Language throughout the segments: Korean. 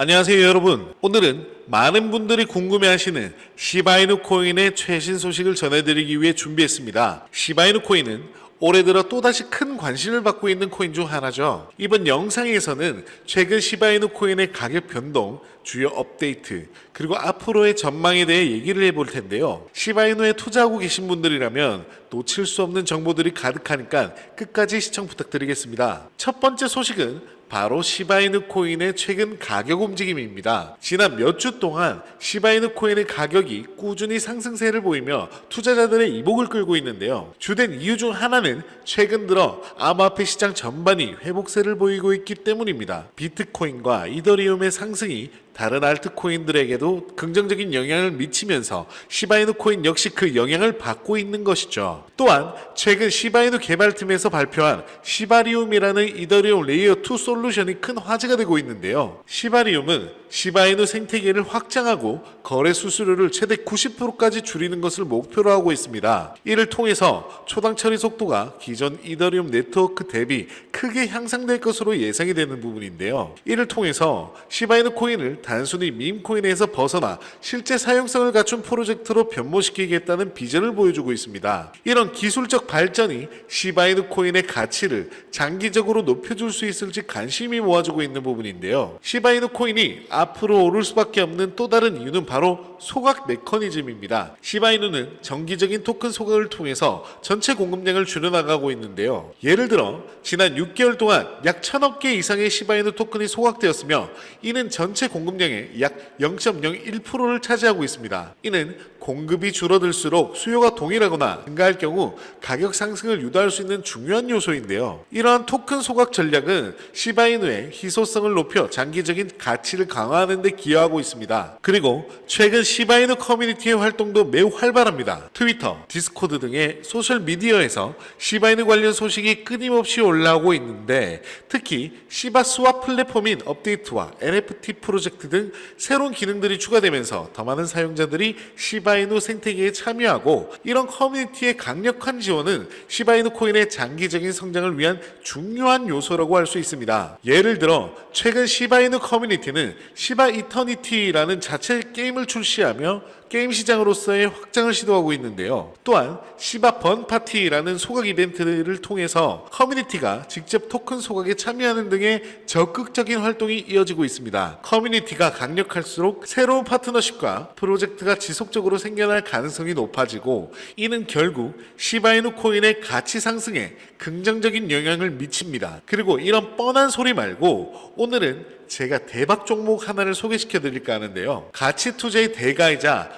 안녕하세요 여러분. 오늘은 많은 분들이 궁금해하시는 시바이누 코인의 최신 소식을 전해드리기 위해 준비했습니다. 시바이누 코인은 올해 들어 또다시 큰 관심을 받고 있는 코인 중 하나죠. 이번 영상에서는 최근 시바이누 코인의 가격 변동 주요 업데이트 그리고 앞으로의 전망에 대해 얘기를 해볼 텐데요. 시바이누에 투자하고 계신 분들이라면 놓칠 수 없는 정보들이 가득하니까 끝까지 시청 부탁드리겠습니다. 첫 번째 소식은 바로 시바이누 코인의 최근 가격 움직임입니다. 지난 몇 주 동안 시바이누 코인의 가격이 꾸준히 상승세를 보이며 투자자들의 이목을 끌고 있는데요. 주된 이유 중 하나는 최근 들어 암호화폐 시장 전반이 회복세를 보이고 있기 때문입니다. 비트코인과 이더리움의 상승이 다른 알트코인들에게도 긍정적인 영향을 미치면서 시바이누 코인 역시 그 영향을 받고 있는 것이죠. 또한 최근 시바이누 개발팀에서 발표한 시바리움이라는 이더리움 레이어 2 솔루션이 큰 화제가 되고 있는데요. 시바리움은 시바이누 생태계를 확장하고 거래 수수료를 최대 90%까지 줄이는 것을 목표로 하고 있습니다. 이를 통해서 초당 처리 속도가 기존 이더리움 네트워크 대비 크게 향상될 것으로 예상이 되는 부분인데요. 이를 통해서 시바이누 코인을 단순히 밈 코인에서 벗어나 실제 사용성을 갖춘 프로젝트로 변모시키겠다는 비전을 보여주고 있습니다. 이런 기술적 발전이 시바이누 코인의 가치를 장기적으로 높여줄 수 있을지 관심이 모아지고 있는 부분인데요. 시바이누 코인이 앞으로 오를 수밖에 없는 또 다른 이유는 바로 소각 메커니즘입니다. 시바이누는 정기적인 토큰 소각을 통해서 전체 공급량을 줄여나가고 있는데요. 예를 들어 지난 6개월 동안 약 1000억 개 이상의 시바이누 토큰이 소각되었으며 이는 전체 공급량의 약 0.01%를 차지하고 있습니다. 이는 공급이 줄어들수록 수요가 동일하거나 증가할 경우 가격 상승을 유도할 수 있는 중요한 요소인데요. 이러한 토큰 소각 전략은 시바이누의 희소성을 높여 장기적인 가치를 강화하 는 데 기여하고 있습니다. 그리고 최근 시바이누 커뮤니티의 활동도 매우 활발합니다. 트위터, 디스코드 등의 소셜 미디어에서 시바이누 관련 소식이 끊임없이 올라오고 있는데 특히 시바 스왑 플랫폼인 업데이트와 NFT 프로젝트 등 새로운 기능들이 추가되면서 더 많은 사용자들이 시바이누 생태계에 참여하고 이런 커뮤니티의 강력한 지원은 시바이누 코인의 장기적인 성장을 위한 중요한 요소라고 할 수 있습니다. 예를 들어 최근 시바이누 커뮤니티는 시바 이터니티라는 자체 게임을 출시하며 게임 시장으로서의 확장을 시도하고 있는데요. 또한 시바 번 파티라는 소각 이벤트를 통해서 커뮤니티가 직접 토큰 소각에 참여하는 등의 적극적인 활동이 이어지고 있습니다. 커뮤니티가 강력할수록 새로운 파트너십과 프로젝트가 지속적으로 생겨날 가능성이 높아지고 이는 결국 시바이누 코인의 가치 상승에 긍정적인 영향을 미칩니다. 그리고 이런 뻔한 소리 말고 오늘은 제가 대박 종목 하나를 소개시켜 드릴까 하는데요. 가치 투자의 대가이자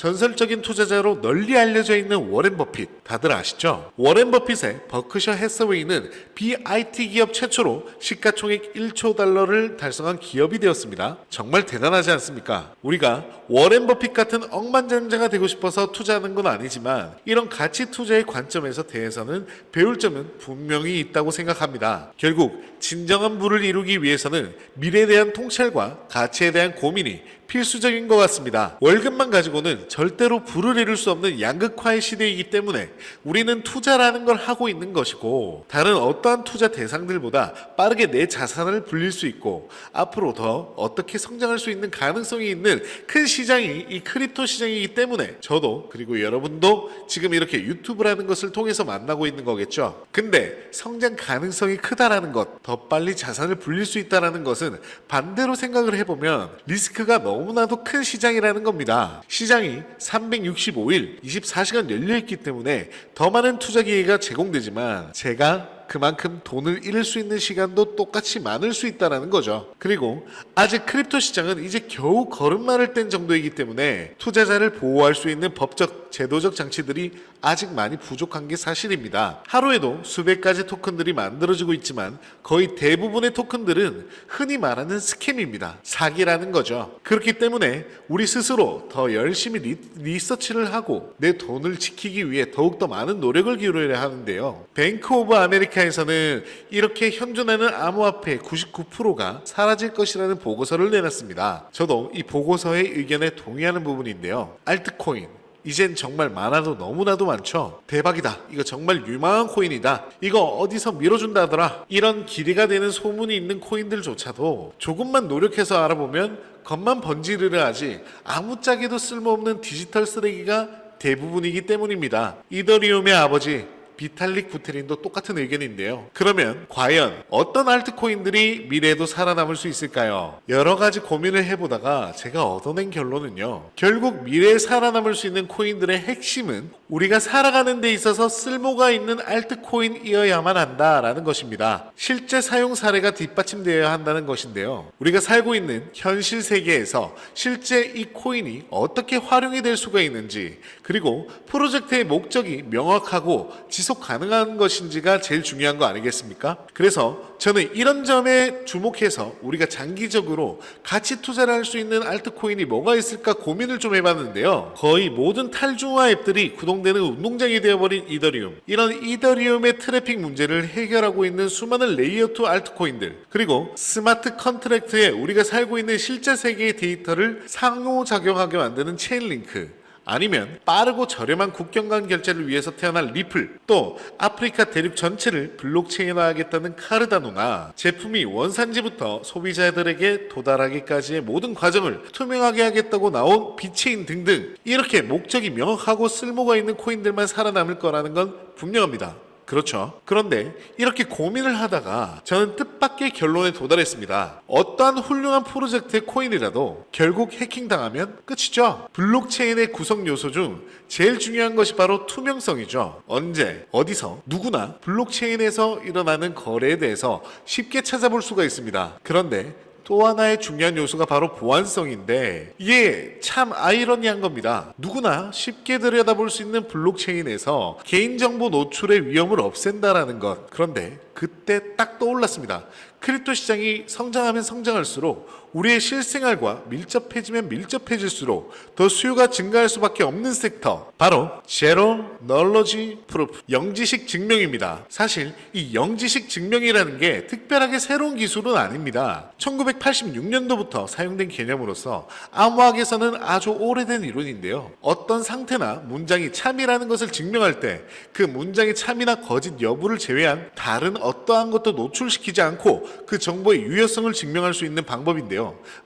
전설적인 투자자로 널리 알려져 있는 워렌 버핏 다들 아시죠? 워렌 버핏의 버크셔 해서웨이는 BIT 기업 최초로 시가총액 1조 달러를 달성한 기업이 되었습니다. 정말 대단하지 않습니까? 우리가 워렌 버핏 같은 억만장자가 되고 싶어서 투자하는 건 아니지만 이런 가치 투자의 관점에서 대해서는 배울 점은 분명히 있다고 생각합니다. 결국 진정한 부를 이루기 위해서는 미래에 대한 통찰과 가치에 대한 고민이 필수적인 것 같습니다. 월급만 가지고는 절대로 부를 이룰 수 없는 양극화의 시대이기 때문에 우리는 투자라는 걸 하고 있는 것이고 다른 어떠한 투자 대상들보다 빠르게 내 자산을 불릴 수 있고 앞으로 더 어떻게 성장할 수 있는 가능성이 있는 큰 시장이 이 크립토 시장이기 때문에 저도 그리고 여러분도 지금 이렇게 유튜브라는 것을 통해서 만나고 있는 거겠죠. 근데 성장 가능성이 크다라는 것, 더 빨리 자산을 불릴 수 있다라는 것은 반대로 생각을 해보면 리스크가 너무나도 큰 시장이라는 겁니다. 시장이 365일 24시간 열려있기 때문에 더 많은 투자 기회가 제공되지만 제가 그만큼 돈을 잃을 수 있는 시간도 똑같이 많을 수 있다는 거죠. 그리고 아직 크립토 시장은 이제 겨우 걸음마를 뗀 정도이기 때문에 투자자를 보호할 수 있는 법적, 제도적 장치들이 아직 많이 부족한 게 사실입니다. 하루에도 수백 가지 토큰들이 만들어지고 있지만 거의 대부분의 토큰들은 흔히 말하는 스캠입니다. 사기라는 거죠. 그렇기 때문에 우리 스스로 더 열심히 리, 리서치를 하고 내 돈을 지키기 위해 더욱더 많은 노력을 기울여야 하는데요. 뱅크 오브 아메리카에서는 이렇게 현존하는 암호화폐 99%가 사라질 것이라는 보고서를 내놨습니다. 저도 이 보고서의 의견에 동의하는 부분인데요. 알트코인, 이젠 정말 많아도 너무나도 많죠. 대박이다. 이거 정말 유망한 코인이다. 이거 어디서 밀어준다더라. 이런 길이가 되는 소문이 있는 코인들조차도 조금만 노력해서 알아보면 겉만 번지르르 하지 아무짝에도 쓸모없는 디지털 쓰레기가 대부분이기 때문입니다. 이더리움의 아버지 비탈릭 부테린도 똑같은 의견인데요. 그러면 과연 어떤 알트코인들이 미래에도 살아남을 수 있을까요? 여러 가지 고민을 해보다가 제가 얻어낸 결론은요. 결국 미래에 살아남을 수 있는 코인들의 핵심은 우리가 살아가는 데 있어서 쓸모가 있는 알트코인이어야만 한다라는 것입니다. 실제 사용 사례가 뒷받침되어야 한다는 것인데요. 우리가 살고 있는 현실 세계에서 실제 이 코인이 어떻게 활용이 될 수가 있는지 그리고 프로젝트의 목적이 명확하고 지속 가능한 것인지가 제일 중요한 거 아니겠습니까? 그래서 저는 이런 점에 주목해서 우리가 장기적으로 가치 투자를 할 수 있는 알트코인이 뭐가 있을까 고민을 좀 해봤는데요. 거의 모든 탈중화 앱들이 구동되는 운동장이 되어버린 이더리움. 이런 이더리움의 트래픽 문제를 해결하고 있는 수많은 레이어 2 알트코인들 그리고 스마트 컨트랙트에 우리가 살고 있는 실제 세계의 데이터를 상호작용하게 만드는 체인링크 아니면 빠르고 저렴한 국경 간 결제를 위해서 태어난 리플, 또 아프리카 대륙 전체를 블록체인화하겠다는 카르다노나 제품이 원산지부터 소비자들에게 도달하기까지의 모든 과정을 투명하게 하겠다고 나온 비체인 등등 이렇게 목적이 명확하고 쓸모가 있는 코인들만 살아남을 거라는 건 분명합니다. 그렇죠. 그런데 이렇게 고민을 하다가 저는 뜻밖의 결론에 도달했습니다. 어떠한 훌륭한 프로젝트의 코인이라도 결국 해킹당하면 끝이죠. 블록체인의 구성 요소 중 제일 중요한 것이 바로 투명성이죠. 언제, 어디서, 누구나 블록체인에서 일어나는 거래에 대해서 쉽게 찾아볼 수가 있습니다. 그런데 또 하나의 중요한 요소가 바로 보안성인데 이게 참 아이러니한 겁니다. 누구나 쉽게 들여다볼 수 있는 블록체인에서 개인정보 노출의 위험을 없앤다라는 것. 그런데 그때 딱 떠올랐습니다. 크립토 시장이 성장하면 성장할수록 우리의 실생활과 밀접해지면 밀접해질수록 더 수요가 증가할 수밖에 없는 섹터 바로 제로 널러지 프루프 영지식 증명입니다. 사실 이 영지식 증명이라는 게 특별하게 새로운 기술은 아닙니다. 1986년도부터 사용된 개념으로서 암호학에서는 아주 오래된 이론인데요. 어떤 상태나 문장이 참이라는 것을 증명할 때 그 문장의 참이나 거짓 여부를 제외한 다른 어떠한 것도 노출시키지 않고 그 정보의 유효성을 증명할 수 있는 방법인데요.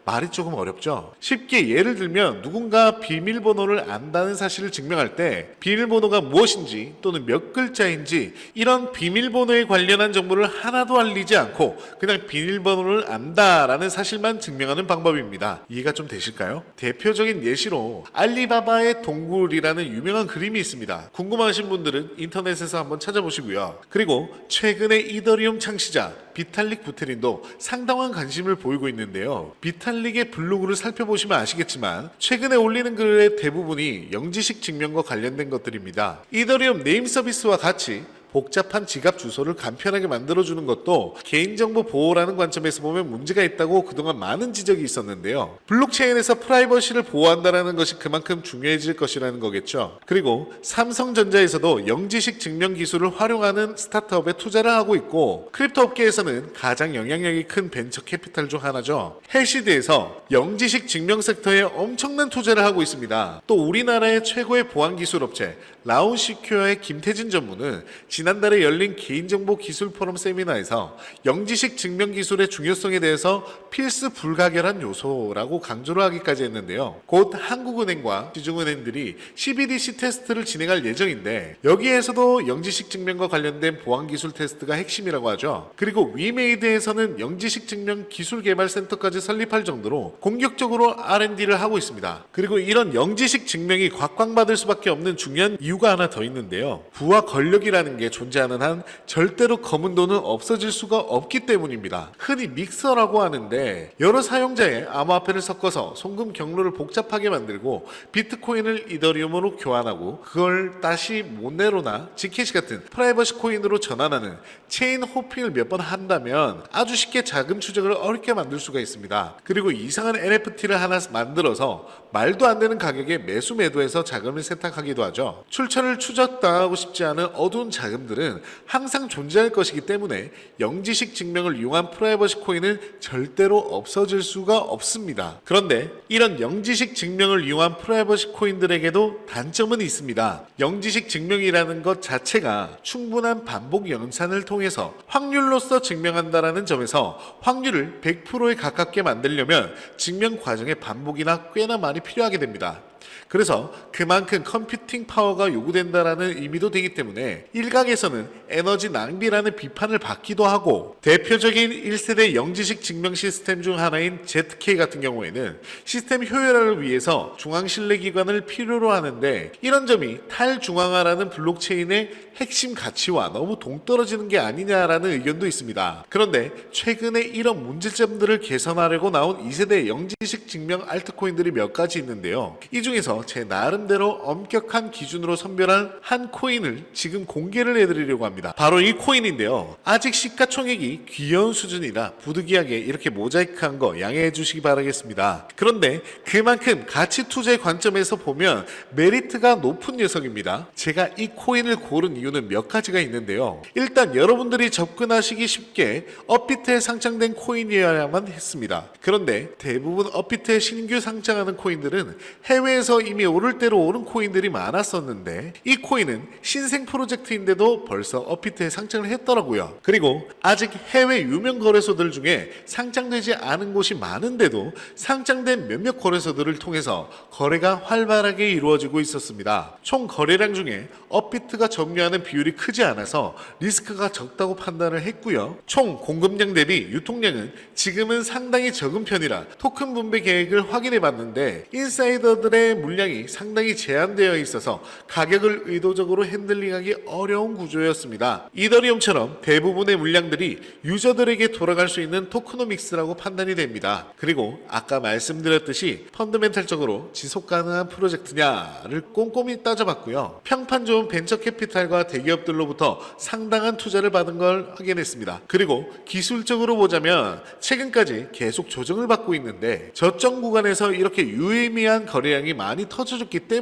말이 조금 어렵죠. 쉽게 예를 들면 누군가 비밀번호를 안다는 사실을 증명할 때 비밀번호가 무엇인지 또는 몇 글자인지 이런 비밀번호에 관련한 정보를 하나도 알리지 않고 그냥 비밀번호를 안다라는 사실만 증명하는 방법입니다. 이해가 좀 되실까요? 대표적인 예시로 알리바바의 동굴이라는 유명한 그림이 있습니다. 궁금하신 분들은 인터넷에서 한번 찾아보시고요. 그리고 최근에 이더리움 창시자 비탈릭 부테린도 상당한 관심을 보이고 있는데요. 비탈릭의 블로그를 살펴보시면 아시겠지만 최근에 올리는 글의 대부분이 영지식 증명과 관련된 것들입니다. 이더리움 네임 서비스와 같이 복잡한 지갑 주소를 간편하게 만들어주는 것도 개인정보 보호라는 관점에서 보면 문제가 있다고 그동안 많은 지적이 있었는데요. 블록체인에서 프라이버시를 보호한다는 것이 그만큼 중요해질 것이라는 거겠죠. 그리고 삼성전자에서도 영지식 증명 기술을 활용하는 스타트업에 투자를 하고 있고 크립토 업계에서는 가장 영향력이 큰 벤처 캐피탈 중 하나죠. 헬시드에서 영지식 증명 섹터에 엄청난 투자를 하고 있습니다. 또 우리나라의 최고의 보안 기술 업체 라운시큐어의 김태진 전무는 지난달에 열린 개인정보 기술 포럼 세미나에서 영지식 증명 기술의 중요성에 대해서 필수 불가결한 요소라고 강조를 하기까지 했는데요. 곧 한국은행과 시중은행들이 CBDC 테스트를 진행할 예정인데 여기에서도 영지식 증명과 관련된 보안 기술 테스트가 핵심이라고 하죠. 그리고 위메이드에서는 영지식 증명 기술 개발 센터까지 설립할 정도로 공격적으로 R&D를 하고 있습니다. 그리고 이런 영지식 증명이 곽광받을 수밖에 없는 중요한 이유 가 하나 더 있는데요. 부와 권력이라는 게 존재하는 한 절대로 검은 돈은 없어질 수가 없기 때문입니다. 흔히 믹서라고 하는데 여러 사용자의 암호화폐를 섞어서 송금 경로를 복잡하게 만들고 비트코인을 이더리움으로 교환하고 그걸 다시 모네로나 지케시 같은 프라이버시 코인으로 전환하는 체인 호핑을 몇 번 한다면 아주 쉽게 자금 추적을 어렵게 만들 수가 있습니다. 그리고 이상한 NFT를 하나 만들어서 말도 안 되는 가격에 매수 매도해서 자금을 세탁하기도 하죠. 출 처를 추적당하고 싶지 않은 어두운 자금들은 항상 존재할 것이기 때문에 영지식 증명을 이용한 프라이버시 코인은 절대로 없어질 수가 없습니다. 그런데 이런 영지식 증명을 이용한 프라이버시 코인들에게도 단점은 있습니다. 영지식 증명이라는 것 자체가 충분한 반복 연산을 통해서 확률로서 증명한다라는 점에서 확률을 100%에 가깝게 만들려면 증명 과정의 반복이나 꽤나 많이 필요하게 됩니다. 그래서 그만큼 컴퓨팅 파워가 요구된다라는 의미도 되기 때문에 일각에서는 에너지 낭비라는 비판을 받기도 하고 대표적인 1세대 영지식 증명 시스템 중 하나인 ZK 같은 경우에는 시스템 효율화를 위해서 중앙 신뢰 기관을 필요로 하는데 이런 점이 탈중앙화라는 블록체인의 핵심 가치와 너무 동떨어지는 게 아니냐라는 의견도 있습니다. 그런데 최근에 이런 문제점들을 개선하려고 나온 2세대 영지식 증명 알트코인들이 몇 가지 있는데요. 이 중에서 제 나름 대로 엄격한 기준으로 선별한 한 코인을 지금 공개를 해드리려고 합니다. 바로 이 코인인데요. 아직 시가총액이 귀여운 수준이라 부득이하게 이렇게 모자이크한 거 양해해 주시기 바라겠습니다. 그런데 그만큼 가치 투자의 관점에서 보면 메리트가 높은 녀석입니다. 제가 이 코인을 고른 이유는 몇 가지가 있는데요. 일단 여러분들이 접근하시기 쉽게 업비트에 상장된 코인이어야만 했습니다. 그런데 대부분 업비트에 신규 상장하는 코인들은 해외에서 이미 오를 대로 오른 코인들이 많았었는데 이 코인은 신생 프로젝트인데도 벌써 업비트에 상장을 했더라고요. 그리고 아직 해외 유명 거래소들 중에 상장되지 않은 곳이 많은데도 상장된 몇몇 거래소들을 통해서 거래가 활발하게 이루어지고 있었습니다. 총 거래량 중에 업비트가 점유하는 비율이 크지 않아서 리스크가 적다고 판단을 했고요. 총 공급량 대비 유통량은 지금은 상당히 적은 편이라 토큰 분배 계획을 확인해 봤는데 인사이더들의 물량이 상당히 제한되어 있어서 가격을 의도적으로 핸들링하기 어려운 구조였습니다. 이더리움처럼 대부분의 물량들이 유저들에게 돌아갈 수 있는 토크노믹스라고 판단이 됩니다. 그리고 아까 말씀드렸듯이 펀드멘탈적으로 지속 가능한 프로젝트냐를 꼼꼼히 따져봤고요. 평판 좋은 벤처 캐피탈과 대기업들로부터 상당한 투자를 받은 걸 확인했습니다. 그리고 기술적으로 보자면 최근까지 계속 조정을 받고 있는데 저점 구간에서 이렇게 유의미한 거래량이 많이 터져줬기 때문에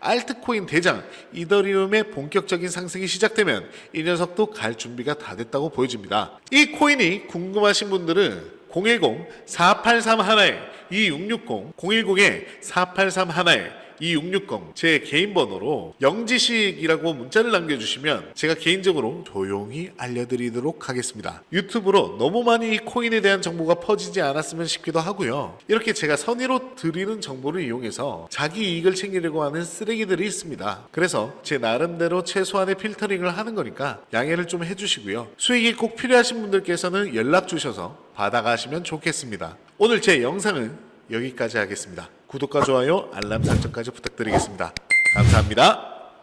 알트코인 대장 이더리움의 본격적인 상승이 시작되면 이 녀석도 갈 준비가 다 됐다고 보여집니다. 이 코인이 궁금하신 분들은 010-483 하나에 2660 010-483 하나에 2660 제 개인 번호로 영지식이라고 문자를 남겨주시면 제가 개인적으로 조용히 알려드리도록 하겠습니다. 유튜브로 너무 많이 이 코인에 대한 정보가 퍼지지 않았으면 싶기도 하고요. 이렇게 제가 선의로 드리는 정보를 이용해서 자기 이익을 챙기려고 하는 쓰레기들이 있습니다. 그래서 제 나름대로 최소한의 필터링을 하는 거니까 양해를 좀 해주시고요. 수익이 꼭 필요하신 분들께서는 연락 주셔서 받아가시면 좋겠습니다. 오늘 제 영상은 여기까지 하겠습니다. 구독과 좋아요, 알람 설정까지 부탁드리겠습니다. 감사합니다.